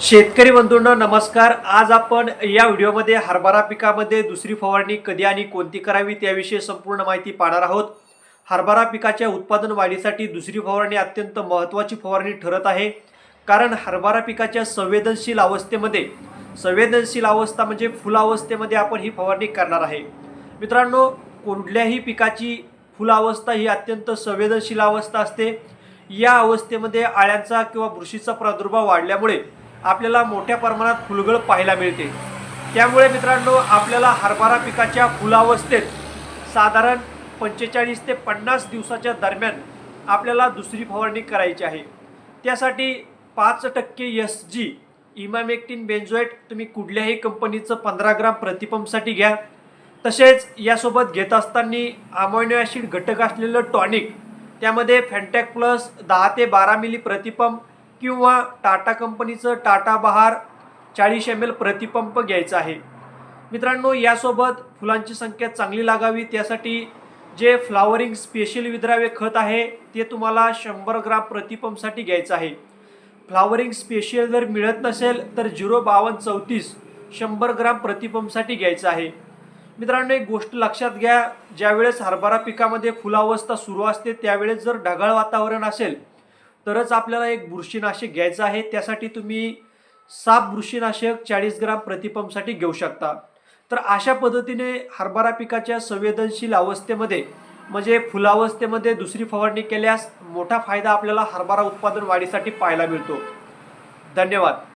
शेतकरी बंधूंना नमस्कार. आज आपण या व्हिडिओमध्ये हरभरा पिकामध्ये दुसरी फवारणी कधी आणि कोणती करावी त्याविषयी संपूर्ण माहिती पाहणार आहोत. हरभरा पिकाच्या उत्पादन वाढीसाठी दुसरी फवारणी अत्यंत महत्त्वाची फवारणी ठरत आहे. कारण हरभरा पिकाच्या संवेदनशील अवस्थेमध्ये संवेदनशील अवस्था म्हणजे फुलावस्थेमध्ये आपण ही फवारणी करणार आहे. मित्रांनो कुठल्याही पिकाची फुलावस्था ही अत्यंत संवेदनशील अवस्था असते. या अवस्थेमध्ये आळ्यांचा किंवा बुरशीचा प्रादुर्भाव वाढल्यामुळे आपल्याला मोठ्या प्रमाणात फुलगळ पाहायला मिळते. त्यामुळे मित्रांनो आपल्याला हरभरा पिकाच्या फुलावस्थेत साधारण पंचेचाळीस ते पन्नास दिवसाच्या दरम्यान आपल्याला दुसरी फवारणी करायची आहे. त्यासाठी पाच टक्के एस जी इमामेक्टिन बेन्झोएट तुम्ही कुठल्याही कंपनीचं पंधरा ग्राम प्रतिपंपसाठी घ्या. तसेच यासोबत घेत असताना अमोनो ॲसिड घटक असलेलं टॉनिक त्यामध्ये फॅन्टॅक प्लस दहा ते बारा मिली प्रतिपंप किंवा टाटा कंपनीचं टाटा बहार चाळीस एम एल प्रतिपंप घ्यायचा आहे. मित्रांनो यासोबत फुलांची संख्या चांगली लागावी त्यासाठी जे फ्लावरिंग स्पेशल विद्राव्य खत आहे ते तुम्हाला शंभर ग्राम प्रतिपंपसाठी घ्यायचं आहे. फ्लावरिंग स्पेशल जर मिळत नसेल तर झिरो बावन्न चौतीस शंभर ग्राम प्रतिपंपसाठी घ्यायचं आहे. मित्रांनो एक गोष्ट लक्षात घ्या ज्यावेळेस हरभरा पिकामध्ये फुलावस्था सुरू असते त्यावेळेस जर ढगाळ वातावरण असेल तरच आपल्याला एक बुरशीनाशक घ्यायचं आहे. त्यासाठी तुम्ही साप बुरशीनाशक चाळीस ग्राम प्रतिपंपसाठी घेऊ शकता. तर अशा पद्धतीने हरभरा पिकाच्या संवेदनशील अवस्थेमध्ये म्हणजे फुलावस्थेमध्ये दुसरी फवारणी केल्यास मोठा फायदा आपल्याला हरभरा उत्पादन वाढीसाठी पाहायला मिळतो. धन्यवाद.